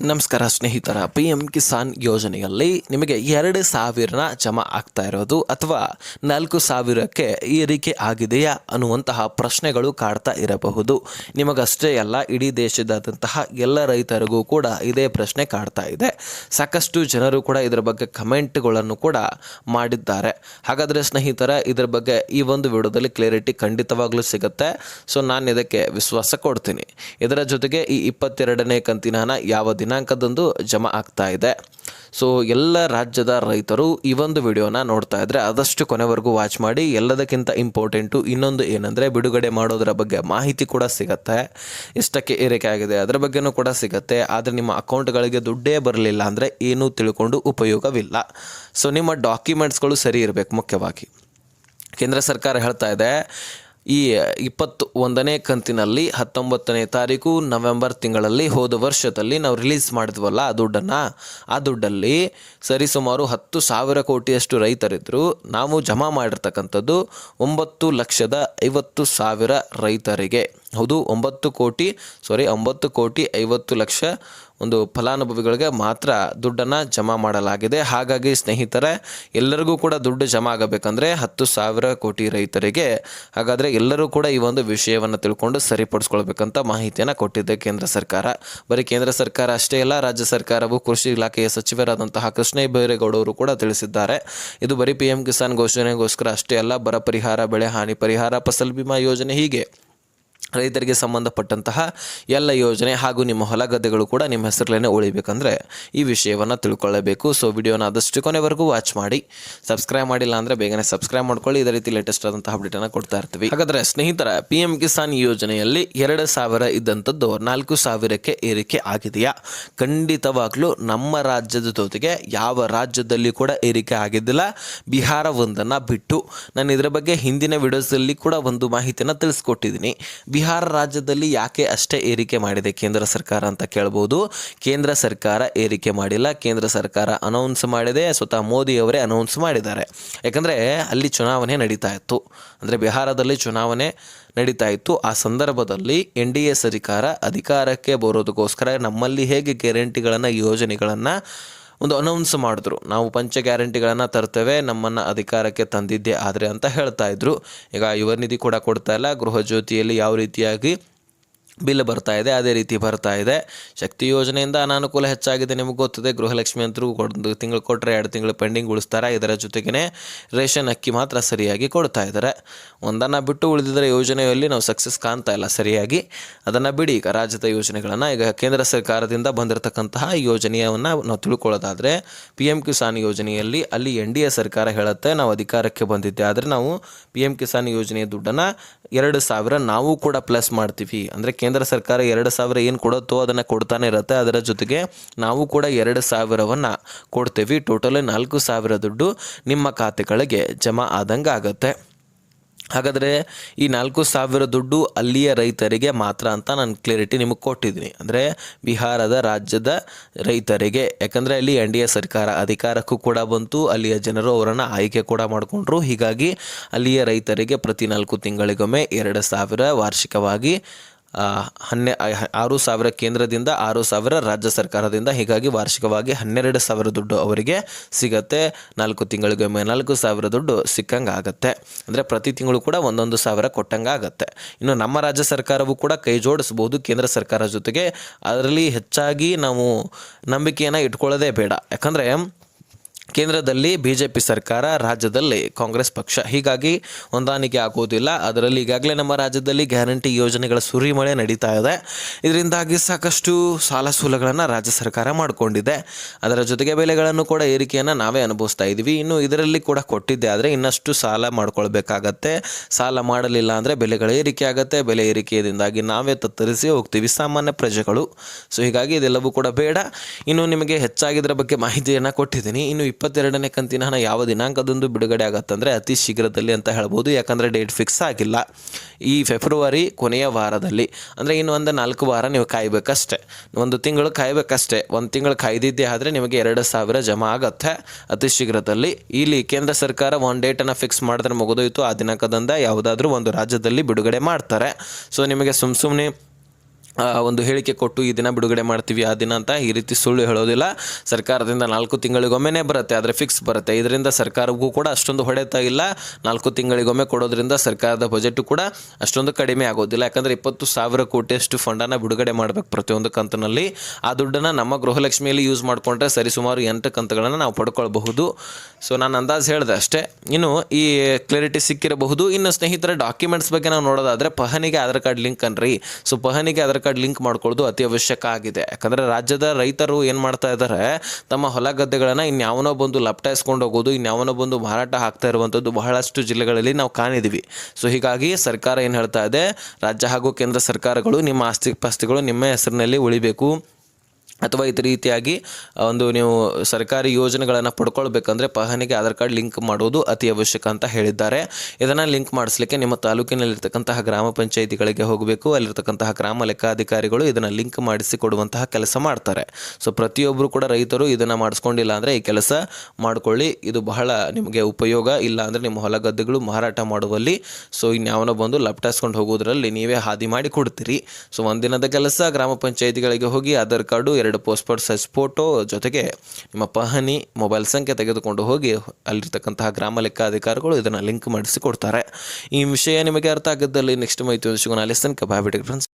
ನಮಸ್ಕಾರ ಸ್ನೇಹಿತರ P M Kisan ಯೋಜನೆಯಲ್ಲಿ ನಿಮಗೆ ಎರಡು ಸಾವಿರನ ಜಮಾ ಆಗ್ತಾ ಇರೋದು ಅಥವಾ ನಾಲ್ಕು ಸಾವಿರಕ್ಕೆ ಏರಿಕೆ ಆಗಿದೆಯಾ ಅನ್ನುವಂತಹ ಪ್ರಶ್ನೆಗಳು ಕಾಡ್ತಾ ಇರಬಹುದು. ನಿಮಗಷ್ಟೇ ಅಲ್ಲ, ಇಡೀ ದೇಶದಾದಂತಹ ಎಲ್ಲ ರೈತರಿಗೂ ಕೂಡ ಇದೇ ಪ್ರಶ್ನೆ ಕಾಡ್ತಾ ಇದೆ. ಸಾಕಷ್ಟು ಜನರು ಕೂಡ ಇದರ ಬಗ್ಗೆ ಕಮೆಂಟ್ಗಳನ್ನು ಕೂಡ ಮಾಡಿದ್ದಾರೆ. ಹಾಗಾದರೆ ಸ್ನೇಹಿತರ, ಇದರ ಬಗ್ಗೆ ಈ ಒಂದು ವಿಡಿಯೋದಲ್ಲಿ ಕ್ಲಿಯರಿಟಿ ಖಂಡಿತವಾಗ್ಲೂ ಸಿಗುತ್ತೆ. ಸೊ ನಾನು ಇದಕ್ಕೆ ವಿಶ್ವಾಸ ಕೊಡ್ತೀನಿ. ಇದರ ಜೊತೆಗೆ ಈ ಇಪ್ಪತ್ತೆರಡನೇ ಕಂತಿನ ಯಾವ ದಿನಾಂಕದಂದು ಜಮಾ ಆಗ್ತಾ ಇದೆ. ಸೊ ಎಲ್ಲ ರಾಜ್ಯದ ರೈತರು ಈ ಒಂದು ವಿಡಿಯೋನ ನೋಡ್ತಾ ಇದ್ರೆ ಆದಷ್ಟು ಕೊನೆವರೆಗೂ ವಾಚ್ ಮಾಡಿ. ಎಲ್ಲದಕ್ಕಿಂತ ಇಂಪಾರ್ಟೆಂಟು ಇನ್ನೊಂದು ಏನಂದರೆ ಬಿಡುಗಡೆ ಮಾಡೋದರ ಬಗ್ಗೆ ಮಾಹಿತಿ ಕೂಡ ಸಿಗತ್ತೆ. ಇಷ್ಟಕ್ಕೆ ಏರಿಕೆ ಆಗಿದೆ. ಅದರ ಬಗ್ಗೆನೂ ಕೂಡ ಸಿಗತ್ತೆ. ಆದರೆ ನಿಮ್ಮ ಅಕೌಂಟ್ಗಳಿಗೆ ದುಡ್ಡೇ ಬರಲಿಲ್ಲ ಅಂದರೆ ಏನೂ ತಿಳ್ಕೊಂಡು ಉಪಯೋಗವಿಲ್ಲ. ಸೊ ನಿಮ್ಮ ಡಾಕ್ಯುಮೆಂಟ್ಸ್ಗಳು ಸರಿ ಇರಬೇಕು ಮುಖ್ಯವಾಗಿ. ಕೇಂದ್ರ ಸರ್ಕಾರ ಹೇಳ್ತಾ ಇದೆ ಈ ಇಪ್ಪತ್ತು ಒಂದನೇ ಕಂತಿನಲ್ಲಿ ಹತ್ತೊಂಬತ್ತನೇ ತಾರೀಕು ನವೆಂಬರ್ ತಿಂಗಳಲ್ಲಿ ಹೋದ ವರ್ಷದಲ್ಲಿ ನಾವು ರಿಲೀಸ್ ಮಾಡಿದ್ವಲ್ಲ ಆ ದುಡ್ಡನ್ನು? ಆ ದುಡ್ಡಲ್ಲಿ ಸರಿಸುಮಾರು ಹತ್ತು ಸಾವಿರ ಕೋಟಿಯಷ್ಟು ರೈತರಿದ್ದರು ನಾವು ಜಮಾ ಮಾಡಿರ್ತಕ್ಕಂಥದ್ದು ಒಂಬತ್ತು ಲಕ್ಷದ ಐವತ್ತು ಸಾವಿರ ರೈತರಿಗೆ. ಹೌದು, ಒಂಬತ್ತು ಕೋಟಿ ಸಾರಿ ಒಂಬತ್ತು ಕೋಟಿ ಐವತ್ತು ಲಕ್ಷ ಒಂದು ಫಲಾನುಭವಿಗಳಿಗೆ ಮಾತ್ರ ದುಡ್ಡನ್ನು ಜಮಾ ಮಾಡಲಾಗಿದೆ. ಹಾಗಾಗಿ ಸ್ನೇಹಿತರೆ, ಎಲ್ಲರಿಗೂ ಕೂಡ ದುಡ್ಡು ಜಮಾ ಆಗಬೇಕಂದ್ರೆ ಹತ್ತು ಸಾವಿರ ಕೋಟಿ ರೈತರಿಗೆ. ಹಾಗಾದರೆ ಎಲ್ಲರೂ ಕೂಡ ಈ ಒಂದು ವಿಷಯವನ್ನು ತಿಳ್ಕೊಂಡು ಸರಿಪಡಿಸ್ಕೊಳ್ಬೇಕಂತ ಮಾಹಿತಿಯನ್ನು ಕೊಟ್ಟಿದೆ ಕೇಂದ್ರ ಸರ್ಕಾರ. ಬರೀ ಕೇಂದ್ರ ಸರ್ಕಾರ ಅಷ್ಟೇ ಅಲ್ಲ, ರಾಜ್ಯ ಸರ್ಕಾರವು ಕೃಷಿ ಇಲಾಖೆಯ ಸಚಿವರಾದಂತಹ ಕೃಷ್ಣ ಬೈರೇಗೌಡರು ಕೂಡ ತಿಳಿಸಿದ್ದಾರೆ. ಇದು ಬರೀ ಪಿ ಎಂ ಕಿಸಾನ್ ಘೋಷಣೆಗೋಸ್ಕರ ಅಷ್ಟೇ ಅಲ್ಲ, ಬರ ಪರಿಹಾರ, ಬೆಳೆ ಹಾನಿ ಪರಿಹಾರ, ಫಸಲ್ ಬಿಮಾ ಯೋಜನೆ ಹೀಗೆ. ರೈತರಿಗೆ ಸಂಬಂಧಪಟ್ಟಂತಹ ಎಲ್ಲ ಯೋಜನೆ ಹಾಗೂ ನಿಮ್ಮ ಹೊಲ ಗದ್ದೆಗಳು ಕೂಡ ನಿಮ್ಮ ಹೆಸರಲ್ಲೇ ಉಳಿಬೇಕಂದ್ರೆ ಈ ವಿಷಯವನ್ನು ತಿಳ್ಕೊಳ್ಳಬೇಕು. ಸೊ ವಿಡಿಯೋನ ಆದಷ್ಟು ಕೊನೆವರೆಗೂ ವಾಚ್ ಮಾಡಿ. ಸಬ್ಸ್ಕ್ರೈಬ್ ಮಾಡಿಲ್ಲ ಅಂದರೆ ಬೇಗನೆ ಸಬ್ಸ್ಕ್ರೈಬ್ ಮಾಡ್ಕೊಳ್ಳಿ. ಇದೇ ರೀತಿ ಲೇಟೆಸ್ಟ್ ಆದಂತಹ ಅಪ್ಡೇಟನ್ನು ಕೊಡ್ತಾ ಇರ್ತೀವಿ. ಹಾಗಾದರೆ ಸ್ನೇಹಿತರ ಪಿ ಎಂ ಕಿಸಾನ್ ಯೋಜನೆಯಲ್ಲಿ ಎರಡು ಸಾವಿರ ಇದ್ದಂಥದ್ದು ನಾಲ್ಕು ಸಾವಿರಕ್ಕೆ ಏರಿಕೆ ಆಗಿದೆಯಾ? ಖಂಡಿತವಾಗ್ಲೂ ನಮ್ಮ ರಾಜ್ಯದ ಜೊತೆಗೆ ಯಾವ ರಾಜ್ಯದಲ್ಲಿ ಕೂಡ ಏರಿಕೆ ಆಗಿದ್ದಿಲ್ಲ. ಬಿಹಾರ ಒಂದನ್ನು ಬಿಟ್ಟು, ನಾನು ಇದರ ಬಗ್ಗೆ ಹಿಂದಿನ ವಿಡಿಯೋಸಲ್ಲಿ ಕೂಡ ಒಂದು ಮಾಹಿತಿಯನ್ನು ತಿಳಿಸ್ಕೊಟ್ಟಿದ್ದೀನಿ. ಬಿಹಾರ ರಾಜ್ಯದಲ್ಲಿ ಯಾಕೆ ಅಷ್ಟೇ ಏರಿಕೆ ಮಾಡಿದೆ ಕೇಂದ್ರ ಸರ್ಕಾರ ಅಂತ ಕೇಳ್ಬೋದು. ಕೇಂದ್ರ ಸರ್ಕಾರ ಏರಿಕೆ ಮಾಡಿಲ್ಲ, ಕೇಂದ್ರ ಸರ್ಕಾರ ಅನೌನ್ಸ್ ಮಾಡಿದೆ, ಸ್ವತಃ ಮೋದಿ ಅವರೇ ಅನೌನ್ಸ್ ಮಾಡಿದ್ದಾರೆ. ಯಾಕಂದರೆ ಅಲ್ಲಿ ಚುನಾವಣೆ ನಡೀತಾ ಇತ್ತು. ಅಂದರೆ ಬಿಹಾರದಲ್ಲಿ ಚುನಾವಣೆ ನಡೀತಾ ಇತ್ತು. ಆ ಸಂದರ್ಭದಲ್ಲಿ ಎನ್ ಡಿ ಎ ಸರ್ಕಾರ ಅಧಿಕಾರಕ್ಕೆ ಬರೋದಕ್ಕೋಸ್ಕರ ನಮ್ಮಲ್ಲಿ ಹೇಗೆ ಗ್ಯಾರಂಟಿಗಳನ್ನು, ಯೋಜನೆಗಳನ್ನು ಒಂದು ಅನೌನ್ಸ್ ಮಾಡಿದ್ರು. ನಾವು ಪಂಚ ಗ್ಯಾರಂಟಿಗಳನ್ನು ತರ್ತೇವೆ, ನಮ್ಮನ್ನು ಅಧಿಕಾರಕ್ಕೆ ತಂದಿದ್ದೆ ಆದರೆ ಅಂತ ಹೇಳ್ತಾ ಇದ್ರು. ಈಗ ಯುವ ನಿಧಿ ಕೂಡ ಕೊಡ್ತಾ ಇಲ್ಲ, ಗೃಹ ಜ್ಯೋತಿಯಲ್ಲಿ ಯಾವ ರೀತಿಯಾಗಿ ಬಿಲ್ ಬರ್ತಾ ಇದೆ, ಅದೇ ರೀತಿ ಬರ್ತಾ ಇದೆ. ಶಕ್ತಿ ಯೋಜನೆಯಿಂದ ಅನಾನುಕೂಲ ಹೆಚ್ಚಾಗಿದೆ, ನಿಮಗೆ ಗೊತ್ತಿದೆ. ಗೃಹಲಕ್ಷ್ಮಿ ಅಂತರೂ ಒಂದು ತಿಂಗಳು ಕೊಟ್ಟರೆ ಎರಡು ತಿಂಗಳು ಪೆಂಡಿಂಗ್ ಉಳಿಸ್ತಾರೆ? ಇದರ ಜೊತೆಗೇ ರೇಷನ್ ಅಕ್ಕಿ ಮಾತ್ರ ಸರಿಯಾಗಿ ಕೊಡ್ತಾ ಇದ್ದಾರೆ ಒಂದನ್ನು ಬಿಟ್ಟು ಉಳಿದಿದ್ದರೆ ಯೋಜನೆಯಲ್ಲಿ ನಾವು ಸಕ್ಸಸ್ ಕಾಣ್ತಾ ಇಲ್ಲ ಸರಿಯಾಗಿ. ಅದನ್ನು ಬಿಡಿ, ಈಗ ರಾಜ್ಯದ ಯೋಜನೆಗಳನ್ನು ಈಗ ಕೇಂದ್ರ ಸರ್ಕಾರದಿಂದ ಬಂದಿರತಕ್ಕಂತಹ ಯೋಜನೆಯನ್ನು ನಾವು ತಿಳ್ಕೊಳ್ಳೋದಾದರೆ ಪಿ ಎಂ ಕಿಸಾನ್ ಯೋಜನೆಯಲ್ಲಿ ಅಲ್ಲಿ ಎನ್ ಡಿ ಎ ಸರ್ಕಾರ ಹೇಳುತ್ತೆ, ನಾವು ಅಧಿಕಾರಕ್ಕೆ ಬಂದಿದ್ದೆ, ಆದರೆ ನಾವು ಪಿ ಎಂ ಕಿಸಾನ್ ಯೋಜನೆಯ ದುಡ್ಡನ್ನು ಎರಡು ಸಾವಿರ ನಾವು ಕೂಡ ಪ್ಲಸ್ ಮಾಡ್ತೀವಿ. ಅಂದರೆ ಕೇಂದ್ರ ಸರ್ಕಾರ ಎರಡು ಸಾವಿರ ಏನು ಕೊಡುತ್ತೋ ಅದನ್ನು ಕೊಡ್ತಾನೆ ಇರುತ್ತೆ. ಅದರ ಜೊತೆಗೆ ನಾವು ಕೂಡ ಎರಡು ಸಾವಿರವನ್ನು ಕೊಡ್ತೇವೆ. ಟೋಟಲ್ ನಾಲ್ಕು ಸಾವಿರ ದುಡ್ಡು ನಿಮ್ಮ ಖಾತೆಗಳಿಗೆ ಜಮಾ ಆದಂಗೆ ಆಗುತ್ತೆ. ಹಾಗಾದರೆ ಈ ನಾಲ್ಕು ಸಾವಿರ ದುಡ್ಡು ಅಲ್ಲಿಯ ರೈತರಿಗೆ ಮಾತ್ರ ಅಂತ ನಾನು ಕ್ಲಿಯರಿಟಿ ನಿಮಗೆ ಕೊಟ್ಟಿದ್ದೀನಿ. ಅಂದರೆ ಬಿಹಾರದ ರಾಜ್ಯದ ರೈತರಿಗೆ. ಯಾಕಂದರೆ ಅಲ್ಲಿ ಎನ್ ಡಿ ಎ ಸರ್ಕಾರ ಅಧಿಕಾರಕ್ಕೂ ಕೂಡ ಬಂತು, ಅಲ್ಲಿಯ ಜನರು ಅವರನ್ನು ಆಯ್ಕೆ ಕೂಡ ಮಾಡಿಕೊಂಡ್ರು. ಹೀಗಾಗಿ ಅಲ್ಲಿಯ ರೈತರಿಗೆ ಪ್ರತಿ ನಾಲ್ಕು ತಿಂಗಳಿಗೊಮ್ಮೆ ಎರಡು ಸಾವಿರ ವಾರ್ಷಿಕವಾಗಿ ಹನ್ನೆ ಆರು ಸಾವಿರ ಕೇಂದ್ರದಿಂದ ಆರು ಸಾವಿರ ರಾಜ್ಯ ಸರ್ಕಾರದಿಂದ. ಹೀಗಾಗಿ ವಾರ್ಷಿಕವಾಗಿ ಹನ್ನೆರಡು ಸಾವಿರ ದುಡ್ಡು ಅವರಿಗೆ ಸಿಗತ್ತೆ. ನಾಲ್ಕು ತಿಂಗಳಿಗೊಮ್ಮೆ ನಾಲ್ಕು ಸಾವಿರ ದುಡ್ಡು ಸಿಕ್ಕಂಗೆ ಆಗುತ್ತೆ ಅಂದರೆ ಪ್ರತಿ ತಿಂಗಳು ಕೂಡ ಒಂದೊಂದು ಸಾವಿರ ಕೊಟ್ಟಂಗೆ ಆಗತ್ತೆ ಇನ್ನು ನಮ್ಮ ರಾಜ್ಯ ಸರ್ಕಾರವು ಕೂಡ ಕೈ ಜೋಡಿಸ್ಬೋದು ಕೇಂದ್ರ ಸರ್ಕಾರ ಜೊತೆಗೆ. ಅದರಲ್ಲಿ ಹೆಚ್ಚಾಗಿ ನಾವು ನಂಬಿಕೆಯನ್ನು ಇಟ್ಕೊಳ್ಳೋದೇ ಬೇಡ. ಯಾಕಂದರೆ ಕೇಂದ್ರದಲ್ಲಿ ಬಿಜೆಪಿ ಸರ್ಕಾರ, ರಾಜ್ಯದಲ್ಲಿ ಕಾಂಗ್ರೆಸ್ ಪಕ್ಷ. ಹೀಗಾಗಿ ಹೊಂದಾಣಿಕೆ ಆಗೋದಿಲ್ಲ ಅದರಲ್ಲಿ ಈಗಾಗಲೇ ನಮ್ಮ ರಾಜ್ಯದಲ್ಲಿ ಗ್ಯಾರಂಟಿ ಯೋಜನೆಗಳ ಸುರಿಮಳೆ ನಡೀತಾ ಇದೆ. ಇದರಿಂದಾಗಿ ಸಾಕಷ್ಟು ಸಾಲ ಸೂಲಗಳನ್ನು ರಾಜ್ಯ ಸರ್ಕಾರ ಮಾಡಿಕೊಂಡಿದೆ. ಅದರ ಜೊತೆಗೆ ಬೆಲೆಗಳನ್ನು ಕೂಡ ಏರಿಕೆಯನ್ನು ನಾವೇ ಅನುಭವಿಸ್ತಾ ಇದ್ದೀವಿ ಇನ್ನು ಇದರಲ್ಲಿ ಕೂಡ ಕೊಟ್ಟಿದ್ದೆ. ಆದರೆ ಇನ್ನಷ್ಟು ಸಾಲ ಮಾಡ್ಕೊಳ್ಬೇಕಾಗತ್ತೆ. ಸಾಲ ಮಾಡಲಿಲ್ಲ ಅಂದರೆ ಬೆಲೆಗಳ ಏರಿಕೆ ಆಗುತ್ತೆ. ಬೆಲೆ ಏರಿಕೆಯಿಂದಾಗಿ ನಾವೇ ತತ್ತರಿಸಿ ಹೋಗ್ತೀವಿ ಸಾಮಾನ್ಯ ಪ್ರಜೆಗಳು. ಸೊ ಹೀಗಾಗಿ ಇದೆಲ್ಲವೂ ಕೂಡ ಬೇಡ. ಇನ್ನು ನಿಮಗೆ ಹೆಚ್ಚಾಗಿ ಇದರ ಬಗ್ಗೆ ಮಾಹಿತಿಯನ್ನು ಕೊಟ್ಟಿದ್ದೀನಿ. ಇನ್ನು ಇಪ್ಪತ್ತೆರಡನೇ ಕಂತಿನ ಹಣ ಯಾವ ದಿನಾಂಕದಂದು ಬಿಡುಗಡೆ ಆಗತ್ತಂದರೆ ಅತಿ ಶೀಘ್ರದಲ್ಲಿ ಅಂತ ಹೇಳ್ಬೋದು. ಯಾಕಂದರೆ ಡೇಟ್ ಫಿಕ್ಸ್ ಆಗಿಲ್ಲ. ಈ ಫೆಬ್ರವರಿ ಕೊನೆಯ ವಾರದಲ್ಲಿ, ಅಂದರೆ ಇನ್ನು ಒಂದು ನಾಲ್ಕು ವಾರ ನೀವು ಕಾಯಬೇಕಷ್ಟೆ. ಒಂದು ತಿಂಗಳು ಕಾಯಬೇಕಷ್ಟೆ. ಒಂದು ತಿಂಗಳು ಕಾಯ್ದಿದ್ದೆ ಆದರೆ ನಿಮಗೆ ಎರಡು ಸಾವಿರ ಜಮಾ ಆಗತ್ತೆ ಅತಿ ಶೀಘ್ರದಲ್ಲಿ. ಇಲ್ಲಿ ಕೇಂದ್ರ ಸರ್ಕಾರ ಒಂದು ಡೇಟನ್ನು ಫಿಕ್ಸ್ ಮಾಡಿದ್ರೆ ಮುಗಿದೋಯ್ತು. ಆ ದಿನಾಂಕದಿಂದ ಯಾವುದಾದ್ರೂ ಒಂದು ರಾಜ್ಯದಲ್ಲಿ ಬಿಡುಗಡೆ ಮಾಡ್ತಾರೆ. ಸೊ ನಿಮಗೆ ಸುಮ್ಮ ಸುಮ್ಮನೆ ಒಂದು ಹೇಳಿಕೆ ಕೊಟ್ಟು ಈ ದಿನ ಬಿಡುಗಡೆ ಮಾಡ್ತೀವಿ, ಆ ದಿನ ಅಂತ ಈ ರೀತಿ ಸುಳ್ಳು ಹೇಳೋದಿಲ್ಲ. ಸರ್ಕಾರದಿಂದ ನಾಲ್ಕು ತಿಂಗಳಿಗೊಮ್ಮೆನೇ ಬರುತ್ತೆ, ಆದರೆ ಫಿಕ್ಸ್ ಬರುತ್ತೆ. ಇದರಿಂದ ಸರ್ಕಾರಕ್ಕೂ ಕೂಡ ಅಷ್ಟೊಂದು ಹೊಡೆತ ಇಲ್ಲ. ನಾಲ್ಕು ತಿಂಗಳಿಗೊಮ್ಮೆ ಕೊಡೋದ್ರಿಂದ ಸರ್ಕಾರದ ಬಜೆಟ್ ಕೂಡ ಅಷ್ಟೊಂದು ಕಡಿಮೆ ಆಗೋದಿಲ್ಲ. ಯಾಕಂದರೆ ಇಪ್ಪತ್ತು ಸಾವಿರ ಕೋಟಿಯಷ್ಟು ಫಂಡನ್ನು ಬಿಡುಗಡೆ ಮಾಡಬೇಕು ಪ್ರತಿಯೊಂದು ಕಂತಿನಲ್ಲಿ. ಆ ದುಡ್ಡನ್ನು ನಮ್ಮ ಗೃಹಲಕ್ಷ್ಮಿಯಲ್ಲಿ ಯೂಸ್ ಮಾಡಿಕೊಂಡ್ರೆ ಸರಿಸುಮಾರು ಎಂಟು ಕಂತುಗಳನ್ನು ನಾವು ಪಡ್ಕೊಳ್ಬಹುದು. ಸೊ ನಾನು ಅಂದಾಜು ಹೇಳಿದೆ ಅಷ್ಟೇ. ಇನ್ನು ಈ ಕ್ಲಾರಿಟಿ ಸಿಕ್ಕಿರಬಹುದು. ಇನ್ನು ಸ್ನೇಹಿತರ ಡಾಕ್ಯುಮೆಂಟ್ಸ್ ಬಗ್ಗೆ ನಾವು ನೋಡೋದಾದರೆ ಪಹನಿಗೆ ಆಧಾರ್ ಕಾರ್ಡ್ ಲಿಂಕ್ ಅನ್ರಿ. ಸೊ ಪಹನಿಗೆ ಆಧಾರ್ ಕಾರ್ಡ್ ಲಿಂಕ್ ಮಾಡ್ಕೊಳ್ಳೋದು ಅತಿ ಅವಶ್ಯಕ ಆಗಿದೆ. ಯಾಕಂದರೆ ರಾಜ್ಯದ ರೈತರು ಏನು ಮಾಡ್ತಾ ಇದ್ದಾರೆ ತಮ್ಮ ಹೊಲ ಗದ್ದೆಗಳನ್ನು ಇನ್ಯಾವನೋ ಬಂದು ಲಪ್ಟಾಯಿಸ್ಕೊಂಡು ಹೋಗೋದು ಇನ್ಯಾವನೋ ಬಂದು ಮಾರಾಟ ಹಾಕ್ತಾ ಇರುವಂಥದ್ದು ಬಹಳಷ್ಟು ಜಿಲ್ಲೆಗಳಲ್ಲಿ ನಾವು ಕಾಣಿದ್ದೀವಿ ಸೊ ಹೀಗಾಗಿ ಸರ್ಕಾರ ಏನು ಹೇಳ್ತಾ ಇದೆ, ರಾಜ್ಯ ಹಾಗೂ ಕೇಂದ್ರ ಸರ್ಕಾರಗಳು ನಿಮ್ಮ ಆಸ್ತಿ ಪಾಸ್ತಿಗಳು ನಿಮ್ಮ ಹೆಸರಿನಲ್ಲಿ ಉಳಿಬೇಕು. ಅಥವಾ ಇದೇ ರೀತಿಯಾಗಿ ಒಂದು ನೀವು ಸರ್ಕಾರಿ ಯೋಜನೆಗಳನ್ನು ಪಡ್ಕೊಳ್ಬೇಕಂದ್ರೆ ಪಹಣಿಗೆ ಆಧಾರ್ ಕಾರ್ಡ್ ಲಿಂಕ್ ಮಾಡೋದು ಅತಿ ಅವಶ್ಯಕ ಅಂತ ಹೇಳಿದ್ದಾರೆ. ಇದನ್ನು ಲಿಂಕ್ ಮಾಡಿಸ್ಲಿಕ್ಕೆ ನಿಮ್ಮ ತಾಲೂಕಿನಲ್ಲಿರ್ತಕ್ಕಂತಹ ಗ್ರಾಮ ಪಂಚಾಯಿತಿಗಳಿಗೆ ಹೋಗಬೇಕು, ಅಲ್ಲಿರ್ತಕ್ಕಂತಹ ಗ್ರಾಮ ಲೆಕ್ಕಾಧಿಕಾರಿಗಳು ಇದನ್ನು ಲಿಂಕ್ ಮಾಡಿಸಿ ಕೊಡುವಂತಹ ಕೆಲಸ ಮಾಡ್ತಾರೆ. ಸೊ ಪ್ರತಿಯೊಬ್ಬರು ಕೂಡ ರೈತರು ಇದನ್ನು ಮಾಡಿಸ್ಕೊಂಡಿಲ್ಲ ಅಂದರೆ ಈ ಕೆಲಸ ಮಾಡಿಕೊಳ್ಳಿ. ಇದು ಬಹಳ ನಿಮಗೆ ಉಪಯೋಗ. ಇಲ್ಲ ಅಂದರೆ ನಿಮ್ಮ ಹೊಲ ಗದ್ದೆಗಳು ಮಾರಾಟ ಮಾಡುವಲ್ಲಿ ಸೊ ಇನ್ಯಾವನೋ ಬಂದು ಲಪ್ಟಾಸ್ಕೊಂಡು ಹೋಗೋದ್ರಲ್ಲಿ ನೀವೇ ಹಾದಿ ಮಾಡಿ ಕೊಡ್ತೀರಿ. ಸೊ ಒಂದಿನದ ಕೆಲಸ ಗ್ರಾಮ ಪಂಚಾಯಿತಿಗಳಿಗೆ ಹೋಗಿ ಆಧಾರ್ ಕಾರ್ಡು ಎರಡು ಪಾಸ್ಪೋರ್ಟ್ ಸೈಜ್ ಫೋಟೋ ಜೊತೆಗೆ ನಿಮ್ಮ ಪಹಣಿ, ಮೊಬೈಲ್ ಸಂಖ್ಯೆ ತೆಗೆದುಕೊಂಡು ಹೋಗಿ ಅಲ್ಲಿರ್ತಕ್ಕಂತಹ ಗ್ರಾಮ ಲೆಕ್ಕಾಧಿಕಾರಿಗಳು ಇದನ್ನು ಲಿಂಕ್ ಮಾಡಿಸಿ ಕೊಡ್ತಾರೆ ಈ ವಿಷಯ ನಿಮಗೆ ಅರ್ಥ ಆಗಿದ್ದಲ್ಲಿ ನೆಕ್ಸ್ಟ್ ಮೈತ್ರಿ ಅಲ್ಲಿ ತನಕ ಬಾಯ್ ಫ್ರೆಂಡ್ಸ್